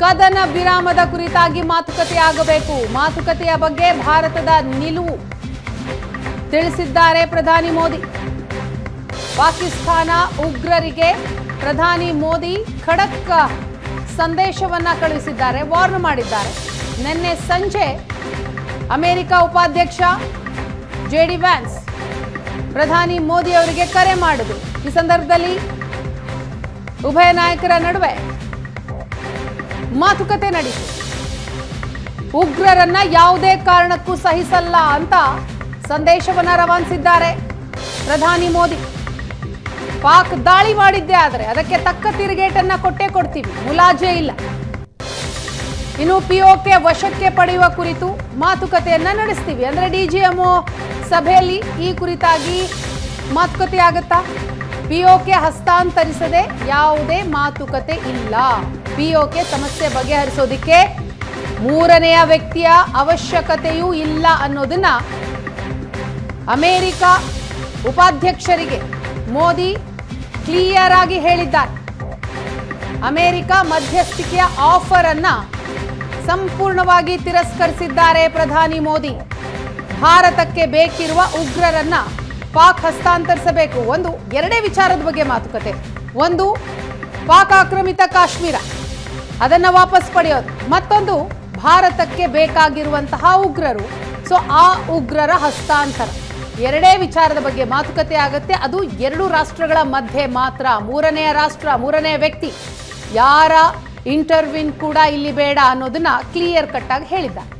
ಕದನ ವಿರಾಮದ ಕುರಿತಾಗಿ ಮಾತುಕತೆ ಆಗಬೇಕು ಮಾತುಕತೆಯ ಬಗ್ಗೆ ಭಾರತದ ನಿಲುವು ತಿಳಿಸಿದ್ದಾರೆ ಪ್ರಧಾನಿ ಮೋದಿ. ಪಾಕಿಸ್ತಾನ ಉಗ್ರರಿಗೆ ಪ್ರಧಾನಿ ಮೋದಿ ಖಡಕ್ ಸಂದೇಶವನ್ನ ಕಳುಹಿಸಿದ್ದಾರೆ, ವಾರ್ನ್ ಮಾಡಿದ್ದಾರೆ. ನಿನ್ನೆ ಸಂಜೆ ಅಮೆರಿಕ ಉಪಾಧ್ಯಕ್ಷ ಜೆ ಡಿ ವ್ಯಾನ್ಸ್ ಪ್ರಧಾನಿ ಮೋದಿ ಅವರಿಗೆ ಕರೆ ಮಾಡಿದ್ರು. ಈ ಸಂದರ್ಭದಲ್ಲಿ ಉಭಯ ನಾಯಕರ ನಡುವೆ ಮಾತುಕತೆ ನಡೀತು ಉಗ್ರರನ್ನ ಯಾವುದೇ ಕಾರಣಕ್ಕೂ ಸಹಿಸಲ್ಲ ಅಂತ ಸಂದೇಶವನ್ನ ರವಾನಿಸಿದ್ದಾರೆ ಪ್ರಧಾನಿ ಮೋದಿ. ಪಾಕ್ ದಾಳಿ ಮಾಡಿದ್ದೆ ಆದರೆ ಅದಕ್ಕೆ ತಕ್ಕ ತಿರುಗೇಟನ್ನ ಕೊಟ್ಟೇ ಕೊಡ್ತೀವಿ. ಮುಲಾಜೆ ಇಲ್ಲ. ಇನ್ನು ಪಿಒಕೆ ವಶಕ್ಕೆ ಪಡೆಯುವ ಕುರಿತು ಮಾತುಕತೆಯನ್ನ ನಡೆಸ್ತೀವಿ. ಅಂದ್ರೆ ಡಿಜಿಎಂಒ ಸಭೆಯಲ್ಲಿ ಈ ಕುರಿತಾಗಿ ಮಾತುಕತೆ ಆಗುತ್ತಾ ಪಿಒಕೆ ಹಸ್ತಾಂತರಿಸದೆ ಯಾವುದೇ ಮಾತುಕತೆ ಇಲ್ಲ. ಪಿಒಕೆ ಸಮಸ್ಯೆ ಬಗೆಹರಿಸೋದಿಕ್ಕೆ ಮೂರನೆಯ ವ್ಯಕ್ತಿಯ ಅವಶ್ಯಕತೆಯೂ ಇಲ್ಲ ಅನ್ನೋದನ್ನ ಅಮೆರಿಕ ಉಪಾಧ್ಯಕ್ಷರಿಗೆ ಮೋದಿ ಕ್ಲಿಯರ್ ಆಗಿ ಹೇಳಿದ್ದಾರೆ. ಅಮೆರಿಕ ಮಧ್ಯಸ್ಥಿಕೆಯ ಆಫರ್ ಅನ್ನ ಸಂಪೂರ್ಣವಾಗಿ ತಿರಸ್ಕರಿಸಿದ್ದಾರೆ ಪ್ರಧಾನಿ ಮೋದಿ. ಭಾರತಕ್ಕೆ ಬೇಕಿರುವ ಉಗ್ರರನ್ನ ಪಾಕ್ ಹಸ್ತಾಂತರಿಸಬೇಕು. ಒಂದು, ಎರಡೇ ವಿಚಾರದ ಬಗ್ಗೆ ಮಾತುಕತೆ. ಒಂದು ಪಾಕ್ ಆಕ್ರಮಿತ ಕಾಶ್ಮೀರ. ಅದನ್ನ ವಾಪಸ್ ಪಡೆಯೋದು. ಮತ್ತೊಂದು, ಭಾರತಕ್ಕೆ ಬೇಕಾಗಿರುವಂತಹ ಉಗ್ರರು. ಸೊ, ಆ ಉಗ್ರರ ಹಸ್ತಾಂತರ. ಎರಡೇ ವಿಚಾರದ ಬಗ್ಗೆ ಮಾತುಕತೆ ಆಗುತ್ತೆ. ಅದು ಎರಡು ರಾಷ್ಟ್ರಗಳ ಮಧ್ಯೆ ಮಾತ್ರ. ಮೂರನೆಯ ರಾಷ್ಟ್ರ, ಮೂರನೆಯ ವ್ಯಕ್ತಿ. ಯಾರ ಇಂಟರ್ವಿನ್ ಕೂಡ ಇಲ್ಲಿ ಬೇಡ ಅನ್ನೋದನ್ನ ಕ್ಲಿಯರ್ ಕಟ್ ಆಗಿ ಹೇಳಿದ್ದಾರೆ.